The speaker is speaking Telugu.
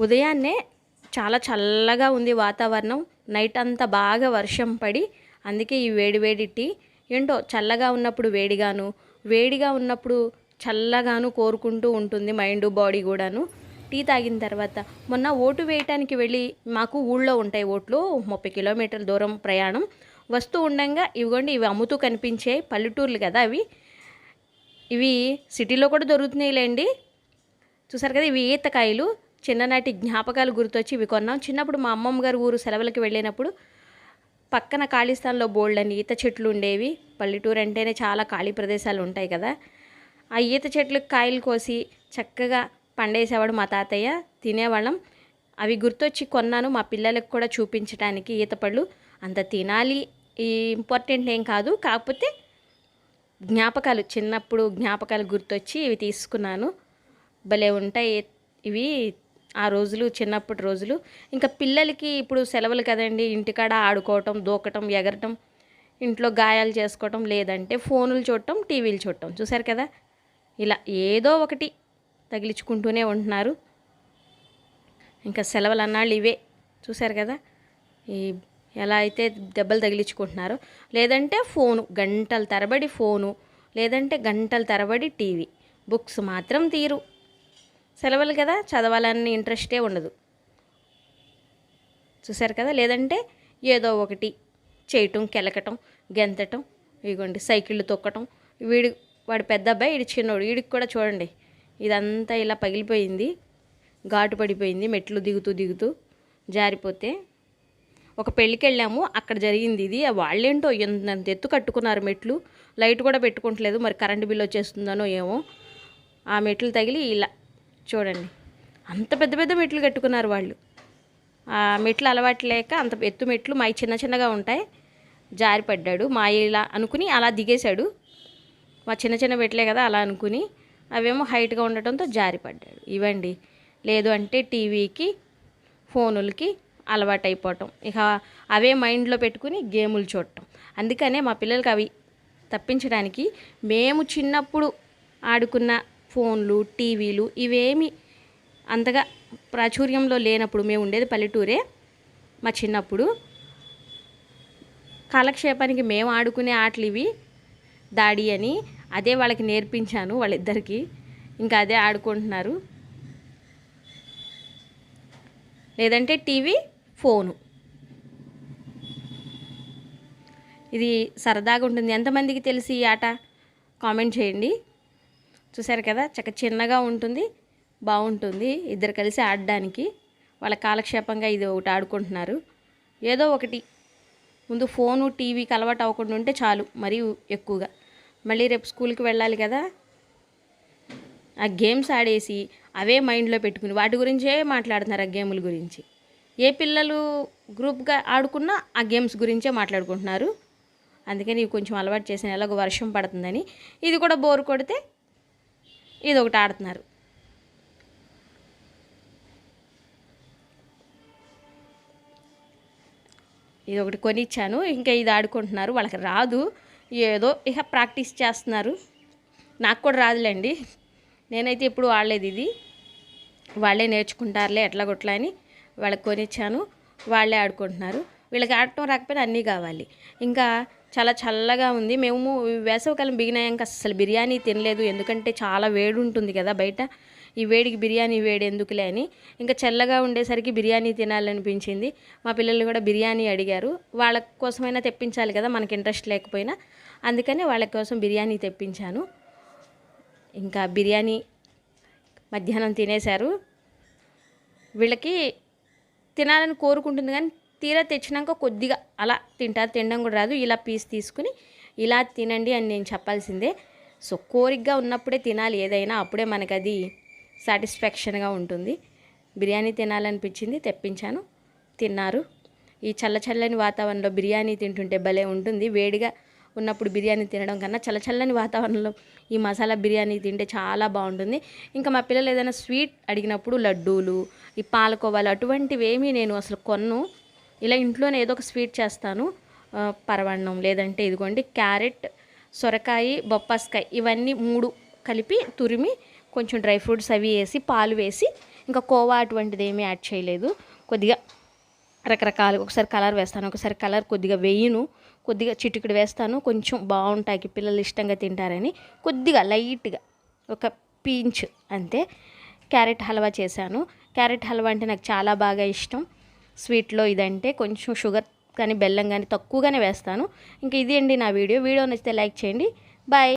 ఉదయాన్నే చాలా చల్లగా ఉంది వాతావరణం. నైట్ అంతా బాగా వర్షం పడి అందుకే ఈ వేడివేడి టీ ఏంటో చల్లగా ఉన్నప్పుడు వేడిగాను వేడిగా ఉన్నప్పుడు చల్లగాను కోరుకుంటూ ఉంటుంది మైండ్ బాడీ కూడాను. టీ తాగిన తర్వాత మొన్న ఓటు వేయటానికి వెళ్ళి మాకు ఊళ్ళో ఉంటాయి ఓట్లు ముప్పై కిలోమీటర్ల దూరం ప్రయాణం. వస్తూ ఉండగా ఇవిగోండి ఇవి అమ్ముతూ కనిపించే పల్లెటూర్లు కదా అవి. ఇవి సిటీలో కూడా దొరుకుతున్నాయిలేండి. చూసారు కదా ఇవి ఈతకాయలు. చిన్ననాటి జ్ఞాపకాలు గుర్తొచ్చి ఇవి కొన్నాం. చిన్నప్పుడు మా అమ్మమ్మ గారు ఊరు సెలవులకి వెళ్ళినప్పుడు పక్కన ఖాళీ స్థలంలో బోల్డ్ అని ఈత చెట్లు ఉండేవి. పల్లెటూరు అంటేనే చాలా ఖాళీ ప్రదేశాలు ఉంటాయి కదా. ఆ ఈత చెట్లకు కాయలు కోసి చక్కగా పండేసేవాడు మా తాతయ్య. తినేవాళ్ళం. అవి గుర్తొచ్చి కొన్నాను. మా పిల్లలకు కూడా చూపించడానికి ఈత పళ్ళు అంత తినాలి ఈ ఇంపార్టెంట్ ఏం కాదు. కాకపోతే జ్ఞాపకాలు చిన్నప్పుడు జ్ఞాపకాలు గుర్తొచ్చి ఇవి తీసుకున్నాను. భలే ఉంటాయి ఇవి. ఆ రోజులు చిన్నప్పటి రోజులు. ఇంకా పిల్లలకి ఇప్పుడు సెలవులు కదండి ఇంటికాడ ఆడుకోవటం దూకటం ఎగరటం ఇంట్లో గాయాలు చేసుకోవటం లేదంటే ఫోనులు చూడటం టీవీలు చూడటం. చూసారు కదా? ఇలా ఏదో ఒకటి తగిలించుకుంటూనే ఉంటున్నారు. ఇంకా సెలవులు అన్నాళ్ళు ఇవే. చూసారు కదా? ఈ ఎలా అయితే దెబ్బలు తగిలించుకుంటున్నారో. లేదంటే ఫోను గంటల తరబడి ఫోను. లేదంటే గంటల తరబడి టీవీ. బుక్స్ మాత్రం తీరు. సెలవులు కదా చదవాలని ఇంట్రెస్టే ఉండదు. చూసారు కదా లేదంటే ఏదో ఒకటి చేయటం కెలకటం గెంతటం ఇగోండి సైకిళ్ళు తొక్కటం. వీడి వాడు పెద్ద అబ్బాయి వీడి చిన్నోడు వీడికి కూడా చూడండి ఇదంతా ఇలా పగిలిపోయింది ఘాటు పడిపోయింది మెట్లు దిగుతూ దిగుతూ జారిపోతే. ఒక పెళ్ళికి వెళ్ళాము అక్కడ జరిగింది ఇది. వాళ్ళేంటో ఎంత ఎత్తు కట్టుకున్నారు మెట్లు లైట్ కూడా పెట్టుకోవట్లేదు మరి కరెంటు బిల్ వచ్చేస్తుందనో ఏమో. ఆ మెట్లు తగిలి ఇలా చూడండి. అంత పెద్ద పెద్ద మెట్లు కట్టుకున్నారు వాళ్ళు. ఆ మెట్లు అలవాటు లేక అంత ఎత్తు మెట్లు మా చిన్న చిన్నగా ఉంటాయి. జారిపడ్డాడు మా ఇలా అనుకుని అలా దిగేశాడు. మా చిన్న చిన్న మెట్లే కదా అలా అనుకుని అవేమో హైట్గా ఉండటంతో జారిపడ్డాడు ఇవ్వండి. లేదు అంటే టీవీకి ఫోనులకి అలవాటు అయిపోవటం. ఇక అవే మైండ్లో పెట్టుకుని గేములు చూడటం. అందుకనే మా పిల్లలకి అవి తప్పించడానికి మేము చిన్నప్పుడు ఆడుకున్న ఫోన్లు టీవీలు ఇవేమి అంతగా ప్రాచుర్యంలో లేనప్పుడు మేము ఉండేది పల్లెటూరే మా చిన్నప్పుడు. కాలక్షేపానికి మేము ఆడుకునే ఆటలు ఇవి. దాడి అని అదే వాళ్ళకి నేర్పించాను వాళ్ళిద్దరికీ. ఇంకా అదే ఆడుకుంటున్నారు. లేదంటే టీవీ ఫోను. ఇది సరదాగా ఉంటుంది. ఎంతమందికి తెలిసి ఈ ఆట? కామెంట్ చేయండి. చూసారు కదా? చక్క చిన్నగా ఉంటుంది బాగుంటుంది. ఇద్దరు కలిసి ఆడడానికి వాళ్ళ కాలక్షేపంగా ఇది ఒకటి ఆడుకుంటున్నారు. ఏదో ఒకటి. ముందు ఫోను టీవీకి అలవాటు అవ్వకుండా ఉంటే చాలు మరీ ఎక్కువగా. మళ్ళీ రేపు స్కూల్కి వెళ్ళాలి కదా? ఆ గేమ్స్ ఆడేసి అవే మైండ్లో పెట్టుకుని వాటి గురించే మాట్లాడుతున్నారు ఆ గేముల గురించి. ఏ పిల్లలు గ్రూప్గా ఆడుకున్నా ఆ గేమ్స్ గురించే మాట్లాడుకుంటున్నారు. అందుకని ఇవి కొంచెం అలవాటు చేసిన ఎలాగో వర్షం పడుతుందని. ఇది కూడా బోర్ కొడితే ఇది ఒకటి ఆడుతున్నారు. ఇది ఒకటి కొనిచ్చాను. ఇంకా ఇది ఆడుకుంటున్నారు. వాళ్ళకి రాదు. ఏదో ఇక ప్రాక్టీస్ చేస్తున్నారు. నాకు కూడా రాదులేండి. నేనైతే ఎప్పుడు వాడలేదు ఇది. వాళ్ళే నేర్చుకుంటారులే ఎట్లా కొట్లా అని వాళ్ళకి కొనిచ్చాను. వాళ్ళే ఆడుకుంటున్నారు. వీళ్ళకి ఆడటం రాకపోయినా అన్నీ కావాలి. ఇంకా చాలా చల్లగా ఉంది. మేము వేసవికాలం బిగినాక అసలు బిర్యానీ తినలేదు. ఎందుకంటే చాలా వేడి ఉంటుంది కదా బయట. ఈ వేడికి బిర్యానీ వేడి ఎందుకులే అని. ఇంకా చల్లగా ఉండేసరికి బిర్యానీ తినాలనిపించింది. మా పిల్లలు కూడా బిర్యానీ అడిగారు. వాళ్ళ కోసమైనా తెప్పించాలి కదా మనకి ఇంట్రెస్ట్ లేకపోయినా. అందుకని వాళ్ళ కోసం బిర్యానీ తెప్పించాను. ఇంకా బిర్యానీ మధ్యాహ్నం తినేశారు. వీళ్ళకి తినాలని కోరుకుంటుంది కానీ తీరా తెచ్చినాక కొద్దిగా అలా తింటారు తినడం కూడా రాదు. ఇలా పీస్ తీసుకుని ఇలా తినండి అని నేను చెప్పాల్సిందే. సో కోరికగా ఉన్నప్పుడే తినాలి ఏదైనా అప్పుడే మనకు అది సాటిస్ఫాక్షన్గా ఉంటుంది. బిర్యానీ తినాలనిపించింది తెప్పించాను. తిన్నారు. ఈ చల్ల చల్లని వాతావరణంలో బిర్యానీ తింటుంటే భలే ఉంటుంది. వేడిగా ఉన్నప్పుడు బిర్యానీ తినడం కన్నా చల్ల చల్లని వాతావరణంలో ఈ మసాలా బిర్యానీ తింటే చాలా బాగుంటుంది. ఇంకా మా పిల్లలు ఏదైనా స్వీట్ అడిగినప్పుడు లడ్డూలు ఈ పాలకోవాలు అటువంటివి ఏమీ నేను అసలు కొన్ను. ఇలా ఇంట్లోనే ఏదో ఒక స్వీట్ చేస్తాను. పరవన్నం లేదంటే ఇదిగోండి క్యారెట్ సొరకాయ బొప్పాస్కాయ ఇవన్నీ మూడు కలిపి తురిమి కొంచెం డ్రై ఫ్రూట్స్ అవి వేసి పాలు వేసి ఇంకా కోవా అటువంటిది ఏమీ యాడ్ చేయలేదు. కొద్దిగా రకరకాలు ఒకసారి కలర్ వేస్తాను. ఒకసారి కలర్ కొద్దిగా వేయను. కొద్దిగా చిటికెడు వేస్తాను. కొంచెం బాగుంటాయి. పిల్లలు ఇష్టంగా తింటారని కొద్దిగా లైట్గా ఒక పీంచ్ అంతే. క్యారెట్ హల్వా చేశాను. క్యారెట్ హల్వా అంటే నాకు చాలా బాగా ఇష్టం. స్వీట్లో ఇదంటే కొంచెం షుగర్ కానీ బెల్లం కానీ తక్కువగానే వేస్తాను. ఇంకా ఇది అండి నా వీడియో. వీడియో నచ్చితే లైక్ చేయండి. బాయ్.